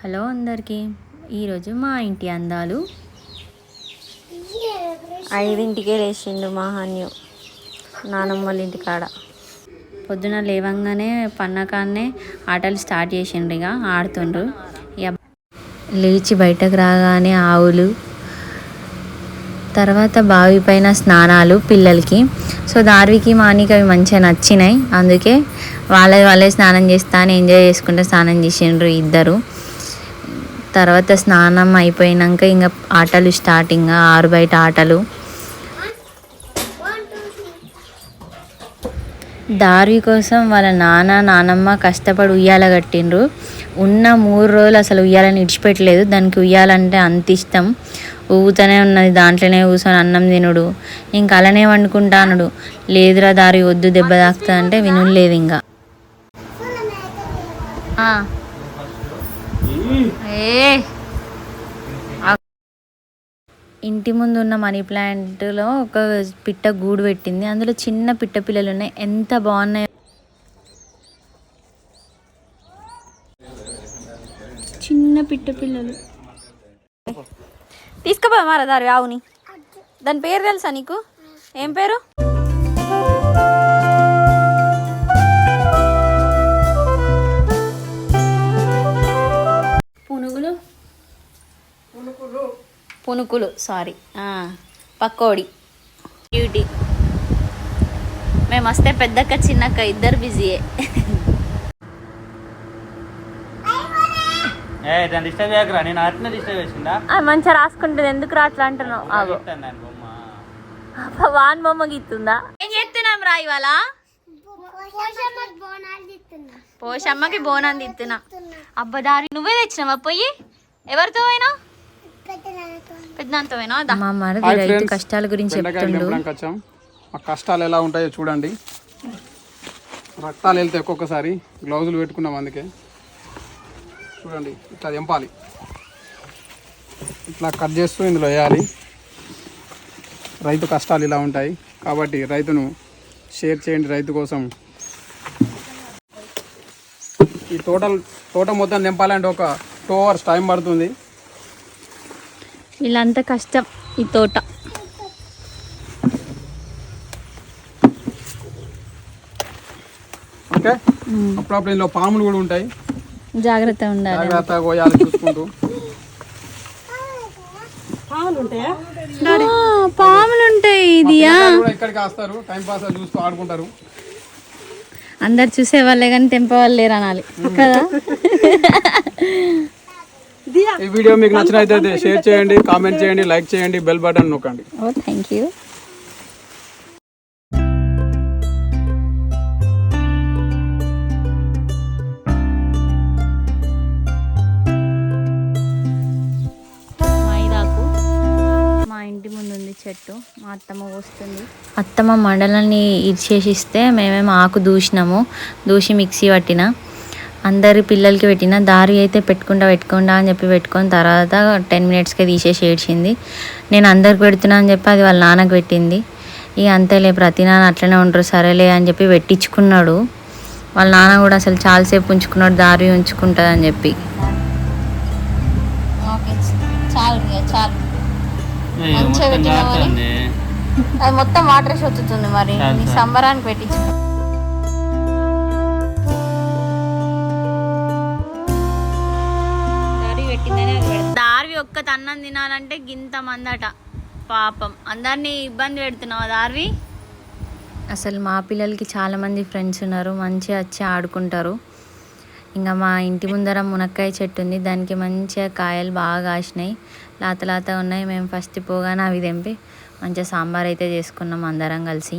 Hello అందరికీ. ఈరోజు మా ఇంటి అందాలు. ఐదింటికే లేచిండు మహాన్యు నానమ్మ వాళ్ళ ఇంటి కాడ. పొద్దున లేవంగానే పన్నకాన్నే ఆటలు స్టార్ట్ చేసిండ్రు ఇక ఆడుతుండ్రు. ఇక లేచి బయటకు రాగానే ఆవులు తర్వాత బావి పైన స్నానాలు పిల్లలకి. సో దార్వికి మానికి అవి మంచిగా నచ్చినాయి. అందుకే వాళ్ళే వాళ్ళే స్నానం చేస్తా అని ఎంజాయ్ చేసుకుంటే స్నానం చేసిండ్రు ఇద్దరు. తర్వాత స్నానం అయిపోయినాక ఇంకా ఆటలు స్టార్టింగ్ ఆరు బయట ఆటలు. దారి కోసం వాళ్ళ నాన్న నానమ్మ కష్టపడి ఉయ్యాల కట్టిండ్రు. ఉన్న మూడు రోజులు అసలు ఉయ్యాలని ఇడిచిపెట్టలేదు దానికి ఉయ్యాలంటే అంత ఇష్టం. ఊగుతూనే ఉన్నది దాంట్లోనే కూర్చొని అన్నం తినుడు. ఇంక అలానే వండుకుంటానుడు. లేదురా దారి వద్దు దెబ్బ తాకుతా అంటే వినులేదు ఇంకా ఏ. ఇంటి ముందు ఉన్న మనీ ప్లాంట్లో ఒక పిట్ట గూడు పెట్టింది. అందులో చిన్న పిట్ట పిల్లలు ఉన్నాయి. ఎంత బాగున్నాయి. చిన్న పిట్ట పిల్లలు. తీసుకుపోయి మారా దారి ఆవుని. దాని పేరు తెలుసా నీకు? ఏం పేరు? పునుకులు సారీ. పకోడి. డ్యూటీ. మేము వస్తే పెద్దక్క చిన్నక్క ఇద్దరు బిజీయే. మంచిగా రాసుకుంటుంది. ఎందుకు రా అట్లా అంటున్నావు వాన్ బొమ్మ గీస్తుందా ఏం చేస్తున్నాం రా ఇవాళ? పోషమ్మకి బోనం తిత్తున్నా అబ్బా దారి నువ్వే తెచ్చినావా? పోయి. ఎవరితో పోయినా మా మరిది రైతు. కష్టాల గురించి చెప్తుండు. వచ్చాం మా కష్టాలు ఎలా ఉంటాయో చూడండి. రక్తాలు వెళ్తే ఒక్కొక్కసారి గ్లౌజులు పెట్టుకున్నాం అందుకే. చూడండి ఇట్లా తెంపాలి. ఇట్లా కట్ చేస్తూ ఇందులో వేయాలి. రైతు కష్టాలు ఇలా ఉంటాయి. కాబట్టి రైతును షేర్ చేయండి రైతు కోసం. ఈ టోటల్ తోట మొత్తం తెంపాలంటే ఒక టూ అవర్స్ టైం పడుతుంది. వీళ్ళంతా కష్టం ఈ తోట. ఓకే? అప్పుడప్పుడు ఇందులో పాములు కూడా ఉంటాయి. జాగ్రత్త ఉండాలి. జాగ్రత్తగా పోయాలి చూసుకుంటూ. పాములు ఉంటాయి? ఇది పిల్లలు కూడా ఇక్కడికి వస్తారు టైం పాస్ చూస్తూ ఆడుకుంటారు. అందరు చూసే వాళ్ళే కానీ తెంపే వాళ్ళు లేరు అనాలి. కదా? ఈ వీడియో మీకు నచ్చినట్లయితే షేర్ చేయండి కామెంట్ చేయండి లైక్ చేయండి బెల్ బటన్ నొక్కండి. ఓ థ్యాంక్ యూ మైదాకు. మా ఇంటి ముందు ఉంది చెట్టు మా అత్తమ్మ వస్తుంది అత్తమ్మ మండలాన్ని ఇచ్చేసిస్తే మేమేమో ఆకు దూసినాము దూసి మిక్సీ పట్టిన. అందరి పిల్లలకి పెట్టిన దారి అయితే పెట్టుకుంటా పెట్టుకుంటా అని చెప్పి పెట్టుకొని తర్వాత టెన్ మినిట్స్కే తీసేసి ఏడ్చింది. నేను అందరికి పెడుతున్నా అని చెప్పి అది వాళ్ళ నాన్నకు పెట్టింది. ఇక అంతేలే ప్రతి నాన్న అట్లనే ఉంటారు సరేలే అని చెప్పి పెట్టించుకున్నాడు. వాళ్ళ నాన్న కూడా అసలు చాలాసేపు ఉంచుకున్నాడు దారి ఉంచుకుంటుంది అని చెప్పి. అది మొత్తం వాటర్ వచ్చుతుంది మరి. చాలు, నీ చాలు. సంబరానికి ఒక్క తన్నం తినాలంటే గింత మందట. పాపం. అందరినీ ఇబ్బంది పెడుతున్నావు దారివి? అసలు మా పిల్లలకి చాలా మంది ఫ్రెండ్స్ ఉన్నారు. మంచిగా వచ్చి ఆడుకుంటారు. ఇంకా మా ఇంటి ముందర మునక్కాయ చెట్టు ఉంది. దానికి మంచిగా కాయలు బాగా కాసినాయి. లాత లాత ఉన్నాయి. మేము ఫస్ట్ పోగానే అవి తెంపి మంచిగా సాంబార్ అయితే చేసుకున్నాం అందరం కలిసి.